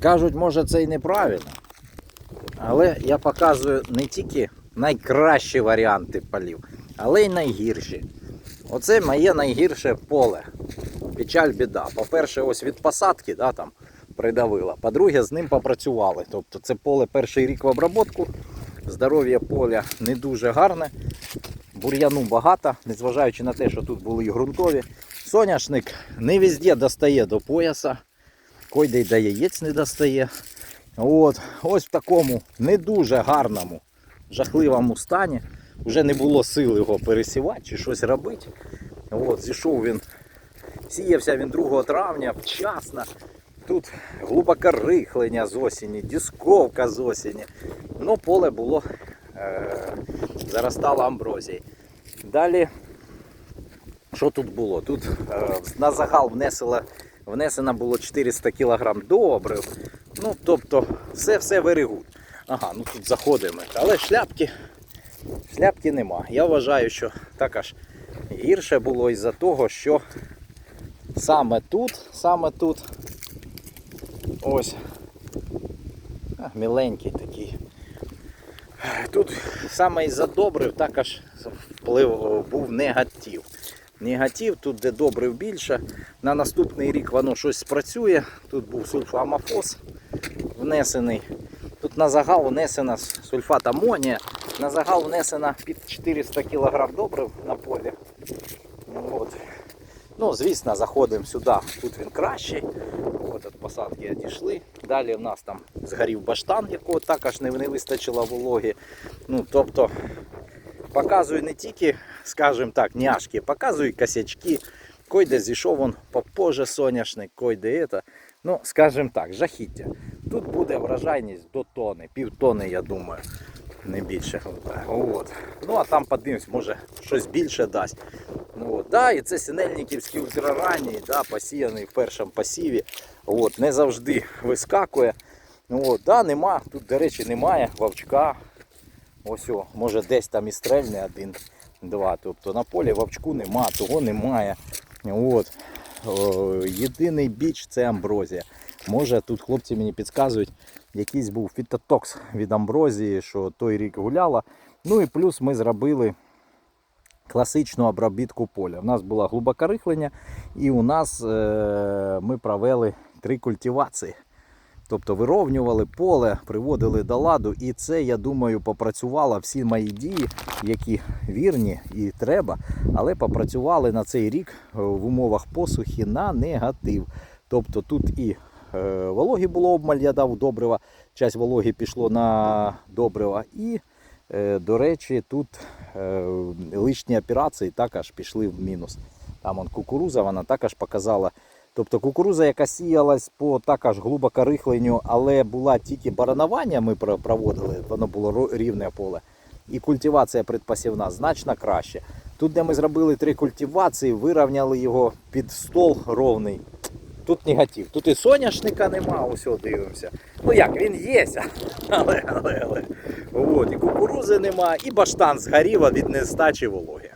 Кажуть, може це і неправильно. Але я показую не тільки найкращі варіанти полів, але й найгірші. Оце моє найгірше поле. Печаль біда. По-перше, ось від посадки да, там, придавила. По-друге, з ним попрацювали. Тобто це поле перший рік в обробітку. Здоров'я поля не дуже гарне. Бур'яну багато, незважаючи на те, що тут були і ґрунтові. Соняшник не везде достає до пояса. Койде й до яєць не достає. От, ось в такому не дуже гарному, жахливому стані. Вже не було сил його пересівати чи щось робити. От, зійшов він, сіявся він 2 травня вчасно. Тут глибоке рихлення з осені, дисковка з осені. Ну, поле було е- заростало амброзією. Далі, що тут було? Тут е, на загал внесено, внесено було 400 кг добрив. Ну, тобто, все все верегуд. Ага, ну тут заходимо. Але шляпки, шляпки нема. Я вважаю, що також гірше було із-за того, що саме тут, саме тут, ось, а, міленький такий. Тут саме із-за добрив також вплив був негатив. Негатив, тут де добрив більше. На наступний рік воно щось спрацює. Тут був сульфамофос внесений. Тут на загал внесено сульфат амонія. На загал внесено під 400 кг добрив на полі. От. Ну, звісно, заходимо сюди. Тут він кращий. От від посадки одійшли. Далі в нас там згорів баштан, якого також не вистачило вологи. Ну, тобто, показую не тільки, скажімо так, няшки, показую косячки. Койде зійшов он попозже соняшник, койде це. Ну, скажімо так, жахіття. Тут буде врожайність до тони, півтони, я думаю. Не більше. От. Ну а там подивимось, може щось більше дасть. Ну, от. Да, і це синельниківський ультраранній, да, посіяний в першому посіві. От, не завжди вискакує. Ну, от, да, нема, тут, до речі, немає вовчка. Ось, о, може десь там і стрельне один, два. Тобто на полі вовчку нема, того немає. От. О, єдиний біч це амброзія. Може тут хлопці мені підказують, якийсь був фітотокс від амброзії, що той рік гуляла. Ну і плюс ми зробили класичну обробітку поля. У нас було глибоке рихлення і у нас е- ми провели три культивації. Тобто вировнювали поле, приводили до ладу, і це, я думаю, попрацювало всі мої дії, які вірні і треба, але попрацювали на цей рік е, в умовах посухи на негатив. Тобто тут і е, вологі було обмаль, я дав добрива, часть вологі пішло на добрива. І, е, до речі, тут лишні операції також пішли в мінус. Там он кукуруза, вона також показала. Тобто кукуруза, яка сіялась по також глибоко рихленню, але була тільки баранування, ми проводили, воно було рівне поле. І культивація предпосівна значно краще. Тут, де ми зробили три культивації, вирівняли його під стол ровний. Тут негатив. Тут і соняшника нема, ось дивимося. Ну як, він є, але, але, але. От, і кукурузи нема, і баштан згорів від нестачі вологи.